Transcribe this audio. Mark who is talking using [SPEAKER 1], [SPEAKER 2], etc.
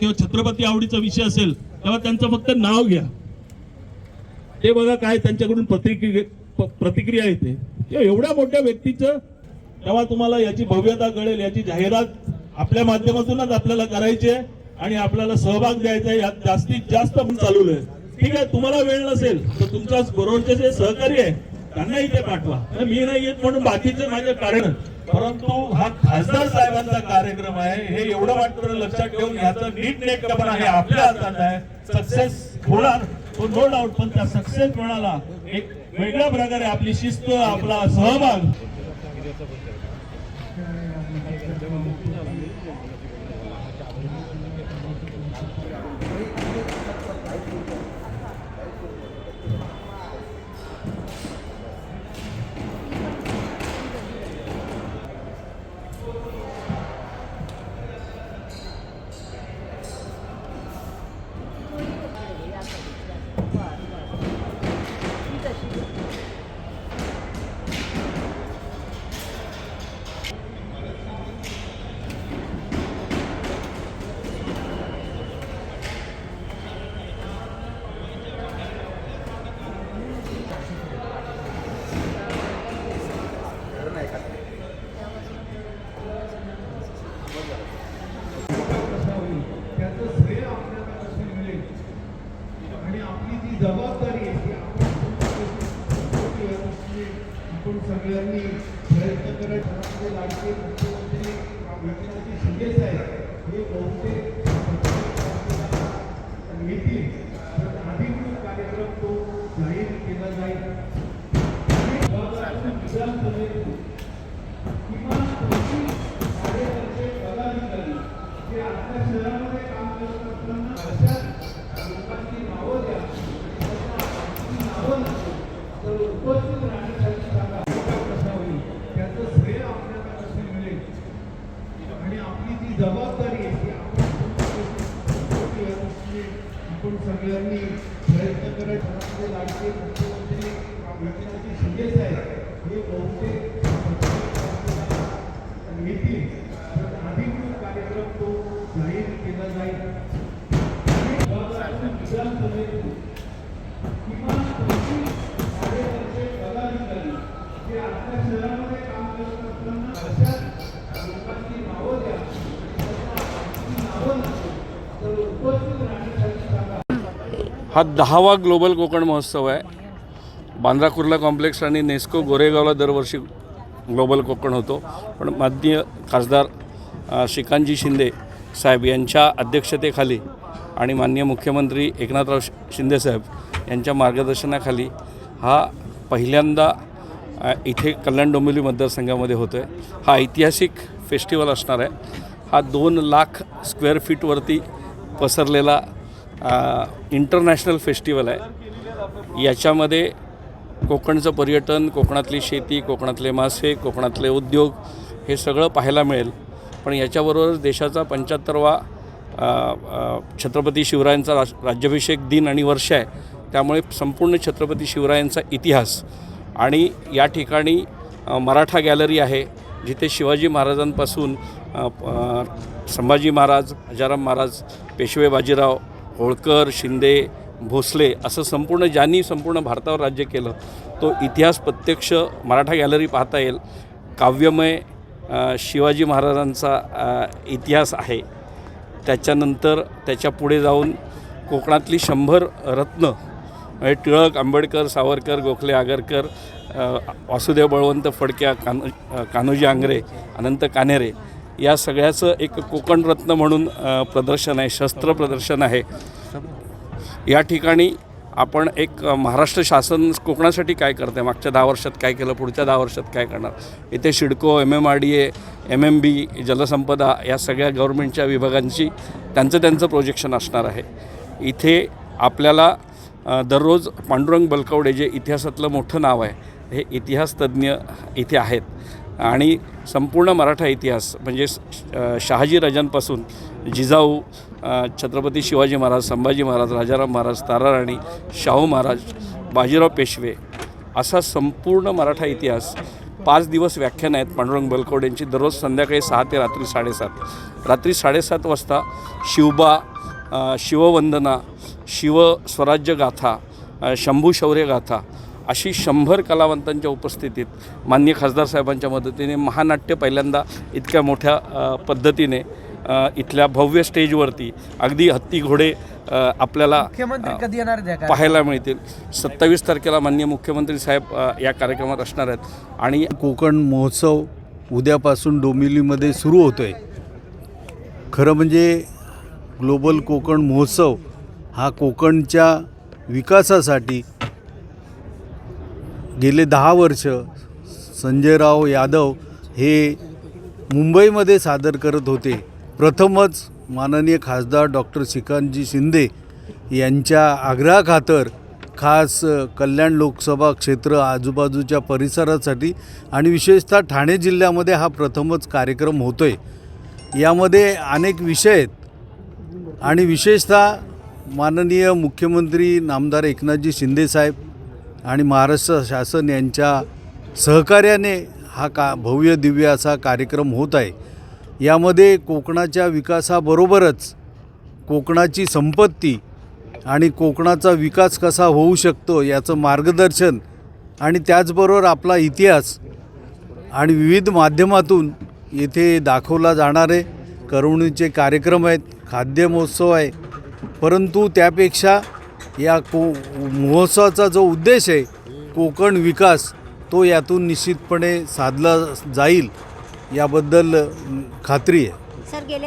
[SPEAKER 1] किंवा छत्रपती आवडीचा विषय असेल तेव्हा त्यांचं फक्त नाव घ्या. ते बघा काय त्यांच्याकडून प्रतिक्रिया प्रतिक्रिया येते. एवढ्या मोठ्या व्यक्तीचं तेव्हा तुम्हाला याची भव्यता कळेल याची जाहिरात आपल्या माध्यमातूनच आपल्याला करायची आहे आणि आपल्याला सहभाग द्यायचा आहे यात जास्तीत जास्त पण आहे. ठीक आहे तुम्हाला वेळ नसेल तर तुमच्या बरोबरचे जे सहकारी आहे त्यांना इथे पाठवा. मी नाही येत म्हणून बाकीचे माझे कारण परंतु हा खासदार साहेबांचा कार्यक्रम आहे हे एवढं मात्र लक्षात ठेवून ह्याचं नीट नेटकपणा हे आपल्या हातात आहे. सक्सेस होणार तो नो डाऊट पण त्या सक्सेस मिळाला एक वेगळ्या प्रकारे आपली शिस्त आपला सहभाग.
[SPEAKER 2] जबाबदारी आहे. आपण सगळ्यांनी प्रयत्न करत घरामध्ये लाडके मुख्यमंत्री एकनाथजी शिंदे हे बहुतेक हा
[SPEAKER 3] दहावा ग्लोबल कोकण महोत्सव आहे. बांद्रा कुर्ला कॉम्प्लेक्स आणि नेस्को गोरेगावला दरवर्षी ग्लोबल कोकण होतो. पण माननीय खासदार श्रीकांतजी शिंदे साहेब यांच्या अध्यक्षतेखाली आणि माननीय मुख्यमंत्री एकनाथराव शिंदे शिंदेसाहेब यांच्या मार्गदर्शनाखाली हा पहिल्यांदा इथे कल्याण डोंबिवली मतदारसंघामध्ये होतो आहे हा ऐतिहासिक फेस्टिवल असणार आहे. हा दोन लाख स्क्वेअर फीटवरती पसरलेला इंटरनॅशनल फेस्टिवल आहे. याच्यामध्ये कोकणचं पर्यटन कोकणातली शेती कोकणातले मासे कोकणातले उद्योग हे सगळं पाहायला मिळेल. पण याच्याबरोबरच देशाचा पंच्याहत्तरवा छत्रपती शिवरायांचा राज राज्याभिषेक दिन आणि वर्ष आहे. त्यामुळे संपूर्ण छत्रपती शिवरायांचा इतिहास आणि या ठिकाणी मराठा गॅलरी आहे जिथे शिवाजी महाराजांपासून संभाजी महाराज हजाराम महाराज पेशवे बाजीराव होळकर शिंदे भोसले असं संपूर्ण ज्यांनी संपूर्ण भारतावर राज्य केलं तो इतिहास प्रत्यक्ष मराठा गॅलरी पाहता येईल. काव्यमय शिवाजी महाराजांचा इतिहास आहे. त्याच्यानंतर त्याच्या पुढे जाऊन कोकणातली शंभर रत्न म्हणजे टिळक आंबेडकर सावरकर गोखले आगरकर वासुदेव बळवंत फडक्या कान कान्होजी आंग्रे अनंत कान्हेरे या सगळ्याचं एक कोकण रत्न म्हणून प्रदर्शन आहे शस्त्र प्रदर्शन आहे. या ठिकाणी आपण एक महाराष्ट्र शासन कोकणासाठी काय करते मागच्या दहा वर्षात काय केलं? पुढच्या दहा वर्षात काय करणार? इथे CIDCO M M R D A M M B जलसंपदा या सगळ्या गव्हर्मेंटच्या विभागांची त्यांचं त्यांचं प्रोजेक्शन असणार आहे. इथे आपल्याला दररोज पांडुरंग बलकवडे जे इतिहासातलं मोठं नाव आहे हे इतिहासतज्ज्ञ इथे आहेत. आणि संपूर्ण मराठा इतिहास म्हणजे शहाजी राजांपासून जिजाऊ छत्रपती शिवाजी महाराज संभाजी महाराज राजाराम महाराज ताराराणी शाहू महाराज बाजीराव पेशवे असा संपूर्ण मराठा इतिहास पाच दिवस व्याख्यान आहेत पांडुरंग बलकवड यांची. दररोज संध्याकाळी सहा ते रात्री साडेसात. रात्री साडेसात वाजता शिवबा शिववंदना शिवस्वराज्य गाथा शंभू शौर्य गाथा अशी शंभर कलावंतांच्या उपस्थितीत मान्य खासदार साहेबांच्या मदतीने महानाट्य पहिल्यांदा इतक्या मोठ्या पद्धतीने इथल्या भव्य स्टेजवरती अगदी हत्ती घोडे आपल्याला पाहायला मिळतील. सत्तावीस तारखेला माननीय मुख्यमंत्री साहेब या कार्यक्रमात असणार आहेत. आणि
[SPEAKER 4] कोकण महोत्सव उद्यापासून डोंबिवलीमध्ये सुरू होतो आहे खरं म्हणजे ग्लोबल कोकण महोत्सव हा कोकणच्या विकासासाठी गेले दहा वर्ष संजयराव यादव हे मुंबईमध्ये सादर करत होते. प्रथमच माननीय खासदार डॉक्टर श्रीकांतजी शिंदे यांच्या आग्रहाखातर खास कल्याण लोकसभा क्षेत्र आजूबाजूच्या परिसरासाठी आणि विशेषतः ठाणे जिल्ह्यामध्ये हा प्रथमच कार्यक्रम होतो आहे यामध्ये अनेक विषय आहेत आणि विशेषतः माननीय मुख्यमंत्री नामदार एकनाथजी शिंदेसाहेब आणि महाराष्ट्र शासन यांच्या सहकार्याने हा का भव्य दिव्य असा कार्यक्रम होत आहे. यामध्ये कोकणाच्या विकासाबरोबरच कोकणाची संपत्ती आणि कोकणाचा विकास कसा होऊ शकतो याचं मार्गदर्शन आणि त्याचबरोबर आपला इतिहास आणि विविध माध्यमातून येथे दाखवला जाणारे करवणीचे कार्यक्रम आहेत खाद्य महोत्सव आहे. परंतु त्यापेक्षा या को महोत्सवाचा जो उद्देश आहे कोकण विकास तो यातून निश्चितपणे साधला जाईल याबद्दल खात्री आहे.
[SPEAKER 5] सर गेले